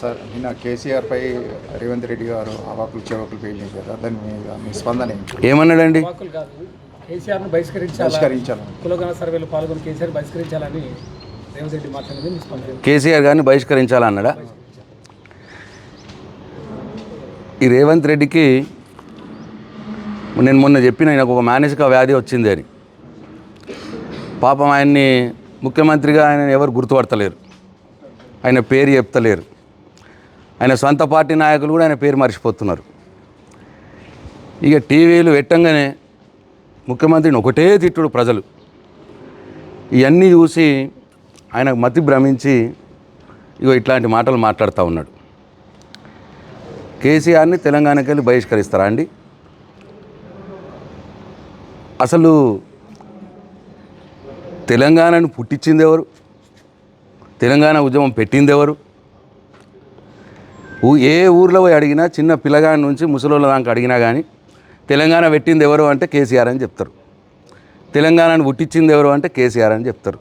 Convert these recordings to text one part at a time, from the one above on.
Sir నిన్న కేసీఆర్ పై రేవంత్ రెడ్డి గారు అవాకులు చెవాకులు పేలింది కదా దాని మీద మీ స్పందన ఏమన్నాడండి? వాకులు కాదు. కేసీఆర్ను బహిష్కరించాలా? పరిష్కరించాలని కులగణ సర్వేలో పాల్గొని కేసీఆర్ బహిష్కరించాలని రేవంత్ రెడ్డి మాట్లాడింది. మీ స్పందన కేసీఆర్ గారిని బహిష్కరించాలన్నాడా ఈ రేవంత్ రెడ్డికి నేను మొన్న చెప్పిన ఆయనకు ఒక మానసిక వ్యాధి వచ్చింది అని. పాపం ఆయన్ని ముఖ్యమంత్రిగా ఆయన ఎవరు గుర్తుపడతలేరు. ఆయన పేరు చెప్తలేరు. ఆయన సొంత పార్టీ నాయకులు కూడా ఆయన పేరు మర్చిపోతున్నారు. ఇక టీవీలు పెట్టంగానే ముఖ్యమంత్రిని ఒకటే తిట్టుడు ప్రజలు. ఇవన్నీ చూసి ఆయనకు మతి భ్రమించి ఇగో ఇట్లాంటి మాటలు మాట్లాడుతూ ఉన్నాడు. కేసీఆర్ని తెలంగాణకి వెళ్ళి బహిష్కరిస్తారా అండి? అసలు తెలంగాణను పుట్టించింది ఎవరు? తెలంగాణ ఉద్యమం పెట్టింది ఎవరు? ఏ ఊర్లో పోయి అడిగినా చిన్న పిల్లగాడి నుంచి ముసలోళ్ళ దాకా అడిగినా కానీ తెలంగాణ పెట్టింది ఎవరు అంటే కేసీఆర్ అని చెప్తారు. తెలంగాణను పుట్టించింది ఎవరు అంటే కేసీఆర్ అని చెప్తారు.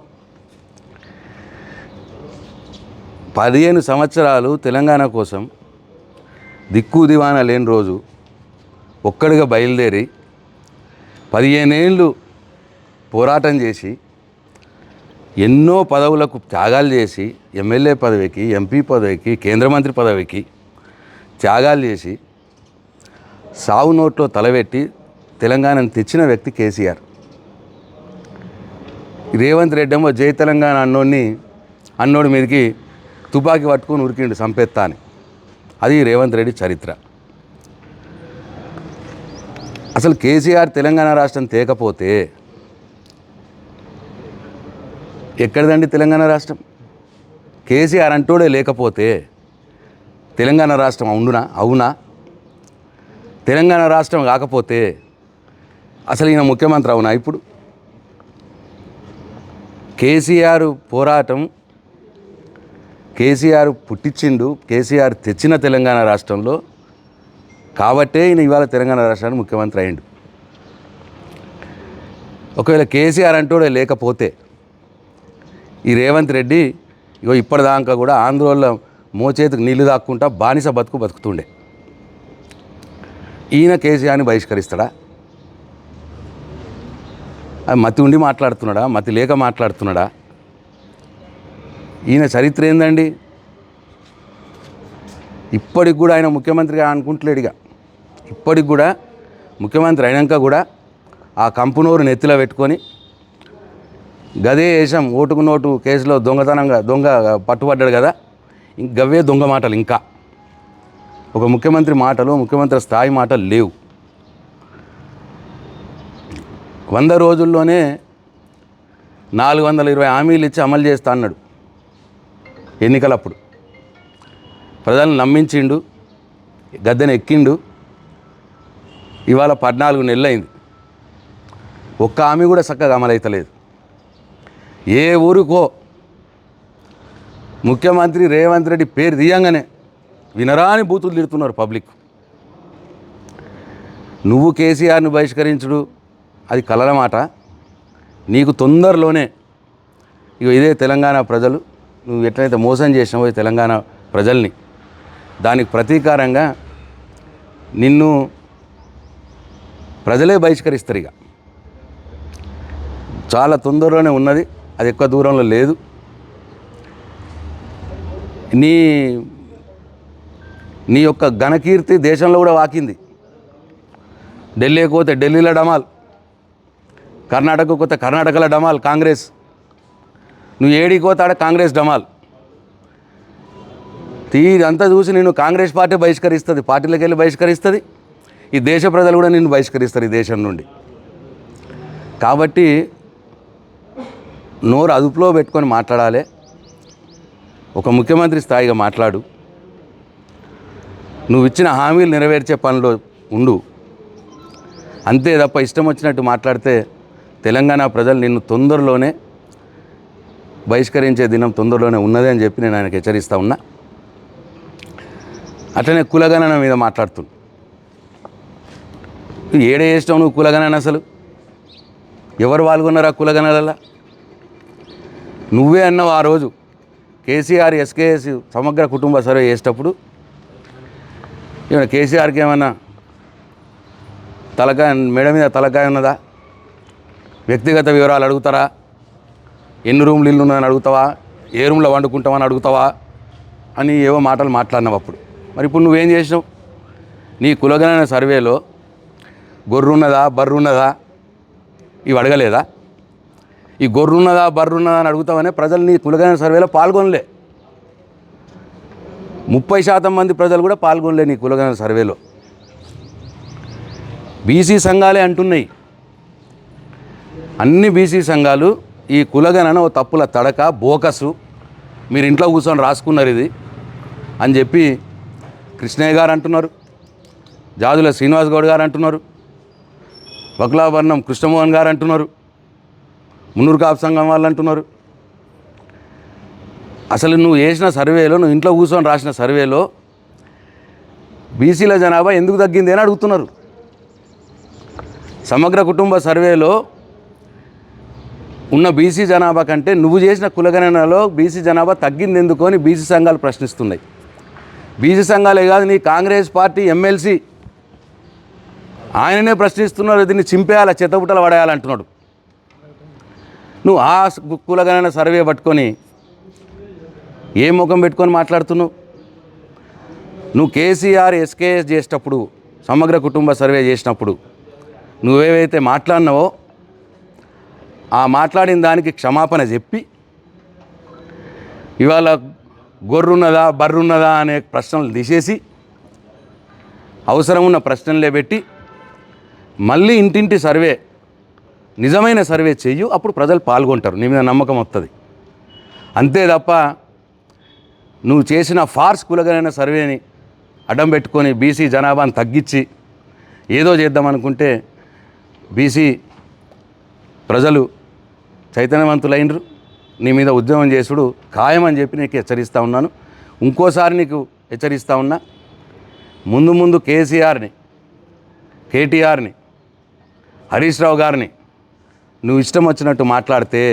పదిహేను సంవత్సరాలు తెలంగాణ కోసం దిక్కు దివాన లేని రోజు ఒక్కడిగా బయలుదేరి పదిహేనేళ్ళు పోరాటం చేసి ఎన్నో పదవులకు త్యాగాలు చేసి ఎమ్మెల్యే పదవికి ఎంపీ పదవికి కేంద్ర మంత్రి పదవికి త్యాగాలు చేసి సావు నోట్లో తలబెట్టి తెలంగాణను తెచ్చిన వ్యక్తి కేసీఆర్. రేవంత్ రెడ్డి ఏమో జై తెలంగాణ అన్నోడిని అన్నోడి మీదకి తుపాకీ పట్టుకొని ఉరికిండు సంపెత్తా అని. అది రేవంత్ రెడ్డి చరిత్ర. అసలు కేసీఆర్ తెలంగాణ రాష్ట్రం తేకపోతే ఎక్కడిదండి తెలంగాణ రాష్ట్రం? కేసీఆర్ అంటూడే లేకపోతే తెలంగాణ రాష్ట్రం అవునా అవునా? తెలంగాణ రాష్ట్రం కాకపోతే అసలు ఈయన ముఖ్యమంత్రి అవునా ఇప్పుడు? కేసీఆర్ పోరాటం కేసీఆర్ పుట్టించిండు కేసీఆర్ తెచ్చిన తెలంగాణ రాష్ట్రంలో కాబట్టే ఈయన ఇవాళ తెలంగాణ రాష్ట్రానికి ముఖ్యమంత్రి అయ్యిండు ఒకవేళ కేసీఆర్ అంటూడే లేకపోతే ఈ రేవంత్ రెడ్డి ఇగో ఇప్పటిదాకా కూడా ఆంధ్రోళ్ళ మోచేతికి నీళ్ళు దాక్కుంటా బానిస బతుకు బతుకుతుండే. ఈయన కేసీఆర్ని బహిష్కరిస్తాడా? అది మతి ఉండి మాట్లాడుతున్నాడా? మతి లేక మాట్లాడుతున్నాడా? ఈయన చరిత్ర ఏందండి? ఇప్పటికి కూడా ఆయన ముఖ్యమంత్రిగా అనుకుంటలేడు ఇక ఇప్పటికి కూడా ముఖ్యమంత్రి అయినాక కూడా ఆ కంపునోరు నెత్తిలో పెట్టుకొని గదే వేషం ఓటుకు నోటు కేసులో దొంగతనంగా దొంగ పట్టుబడ్డాడు కదా. ఇంక గవే దొంగ మాటలు ఇంకా. ఒక ముఖ్యమంత్రి మాటలు ముఖ్యమంత్రి స్థాయి మాటలు లేవు. వంద రోజుల్లోనే నాలుగు వందల ఇరవై హామీలు ఇచ్చి అమలు చేస్తా అన్నాడు ఎన్నికలప్పుడు. ప్రజలను నమ్మించిండు గద్దెను ఎక్కిండు. ఇవాళ పద్నాలుగు నెలలైంది. ఒక్క హామీ కూడా చక్కగా అమలైతలేదు. ఏ ఊరుకో. ముఖ్యమంత్రి రేవంత్ రెడ్డి పేరు తీయంగానే వినరాని బూతులు తిడుతున్నారు పబ్లిక్. నువ్వు కేసీఆర్ని బహిష్కరించుడు అది కలల మాట. నీకు తొందరలోనే ఇక ఇదే తెలంగాణ ప్రజలు నువ్వు ఎట్లయితే మోసం చేసినావో తెలంగాణ ప్రజల్ని దానికి ప్రతీకారంగా నిన్ను ప్రజలే బహిష్కరిస్తారు ఇక చాలా తొందరలోనే ఉన్నది. అది ఎక్కువ దూరంలో లేదు. నీ నీ యొక్క ఘనకీర్తి దేశంలో కూడా వాకింది. ఢిల్లీకి పోతే ఢిల్లీలో డమాల్ కర్ణాటకకు పోతే కర్ణాటకలో డమాల్ కాంగ్రెస్ నువ్వు ఏడికి పోతాడ కాంగ్రెస్ డమాల్. తీ ఇదంతా చూసి నేను కాంగ్రెస్ పార్టీ బహిష్కరిస్తుంది పార్టీలకు వెళ్ళి బహిష్కరిస్తుంది ఈ దేశ ప్రజలు కూడా నిన్ను బహిష్కరిస్తారు ఈ దేశం నుండి. కాబట్టి నోరు అదుపులో పెట్టుకొని మాట్లాడాలి. ఒక ముఖ్యమంత్రి స్థాయిగా మాట్లాడు. నువ్వు ఇచ్చిన హామీలు నెరవేర్చే పనిలో ఉండు. అంతే తప్ప ఇష్టం వచ్చినట్టు మాట్లాడితే తెలంగాణ ప్రజలు నిన్ను తొందరలోనే బహిష్కరించే దినం తొందరలోనే ఉన్నది అని చెప్పి నేను ఆయనకు హెచ్చరిస్తా ఉన్నా. అట్లనే కులగణన మీద మాట్లాడుతున్నా నువ్వు ఏడే చేసినావు నువ్వు కులగణన అసలు? ఎవరు పాల్గొన్నారా కులగణాలలో నువ్వే అన్నావు ఆ రోజు. కేసీఆర్ ఎస్కేఎస్ సమగ్ర కుటుంబ సర్వే చేసేటప్పుడు ఏమైనా కేసీఆర్కి ఏమైనా తలకాయ మెడ మీద తలకాయ ఉన్నదా? వ్యక్తిగత వివరాలు అడుగుతారా? ఎన్ని రూమ్లు ఇల్లు ఉన్నాయని అడుగుతావా? ఏ రూమ్లో వండుకుంటామని అడుగుతావా? అని ఏవో మాటలు మాట్లాడినావు అప్పుడు. మరి ఇప్పుడు నువ్వేం చేసినావు? నీ కులగణన సర్వేలో గొర్రున్నదా బర్రున్నదా ఇవి అడగలేదా? ఈ గొర్రున్నదా బర్రున్నదా అని అడుగుతామనే ప్రజలు నీ కులగణన సర్వేలో పాల్గొనలే. ముప్పై శాతం మంది ప్రజలు కూడా పాల్గొనలే నీ కులగణన సర్వేలో. బీసీ సంఘాలే అంటున్నాయి. అన్ని బీసీ సంఘాలు ఈ కులగణన ఓ తప్పుల తడక బోకసు మీరు ఇంట్లో కూర్చొని రాసుకున్నారు ఇది అని చెప్పి కృష్ణయ్య గారు అంటున్నారు జాదుల శ్రీనివాస్ గౌడ్ గారు అంటున్నారు వకులాభరణం కృష్ణమోహన్ గారు అంటున్నారు. మున్నూరు కాపు సంఘం వాళ్ళు అంటున్నారు. అసలు నువ్వు చేసిన సర్వేలో నువ్వు ఇంట్లో కూర్చొని రాసిన సర్వేలో బీసీల జనాభా ఎందుకు తగ్గింది అని అడుగుతున్నారు. సమగ్ర కుటుంబ సర్వేలో ఉన్న బీసీ జనాభా కంటే నువ్వు చేసిన కులగణనలో బీసీ జనాభా తగ్గింది ఎందుకు అని బీసీ సంఘాలు ప్రశ్నిస్తున్నాయి. బీసీ సంఘాలే కాదు నీ కాంగ్రెస్ పార్టీ ఎమ్మెల్సీ ఆయననే ప్రశ్నిస్తున్నారు దీన్ని చింపేయాలా చెత్తబుట్టలు పడేయాలంటున్నాడు. నువ్వు ఆ కులగణన సర్వే పట్టుకొని ఏ ముఖం పెట్టుకొని మాట్లాడుతున్నావు? నువ్వు కేసీఆర్ ఎస్కేఎస్ చేసేటప్పుడు సమగ్ర కుటుంబ సర్వే చేసినప్పుడు నువ్వేవైతే మాట్లాడినావో ఆ మాట్లాడిన దానికి క్షమాపణ చెప్పి ఇవాళ గొర్రున్నదా బర్రున్నదా అనే ప్రశ్నలు తీసేసి అవసరం ఉన్న ప్రశ్నలే పెట్టి మళ్ళీ ఇంటింటి సర్వే నిజమైన సర్వే చెయ్యు అప్పుడు ప్రజలు పాల్గొంటారు. నీ మీద నమ్మకం వస్తుంది అంతే తప్ప నువ్వు చేసిన ఫార్స్ కులగలైన సర్వేని అడ్డం పెట్టుకొని బీసీ జనాభాను తగ్గించి ఏదో చేద్దామనుకుంటే బీసీ ప్రజలు చైతన్యవంతులైనరు. నీ మీద ఉద్యమం చేసుడు ఖాయమని చెప్పి నీకు హెచ్చరిస్తూ ఉన్నాను. ఇంకోసారి నీకు హెచ్చరిస్తూ ఉన్నా ముందు ముందు కేసీఆర్ని కేటీఆర్ని హరీష్ రావు గారిని నువ్వు ఇష్టం వచ్చినట్టు మాట్లాడితే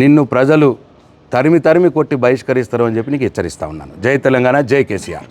నిన్ను ప్రజలు తరిమి తరిమి కొట్టి బహిష్కరిస్తారు అని చెప్పి నీకు హెచ్చరిస్తా ఉన్నాను. జై తెలంగాణ జై కేసీఆర్.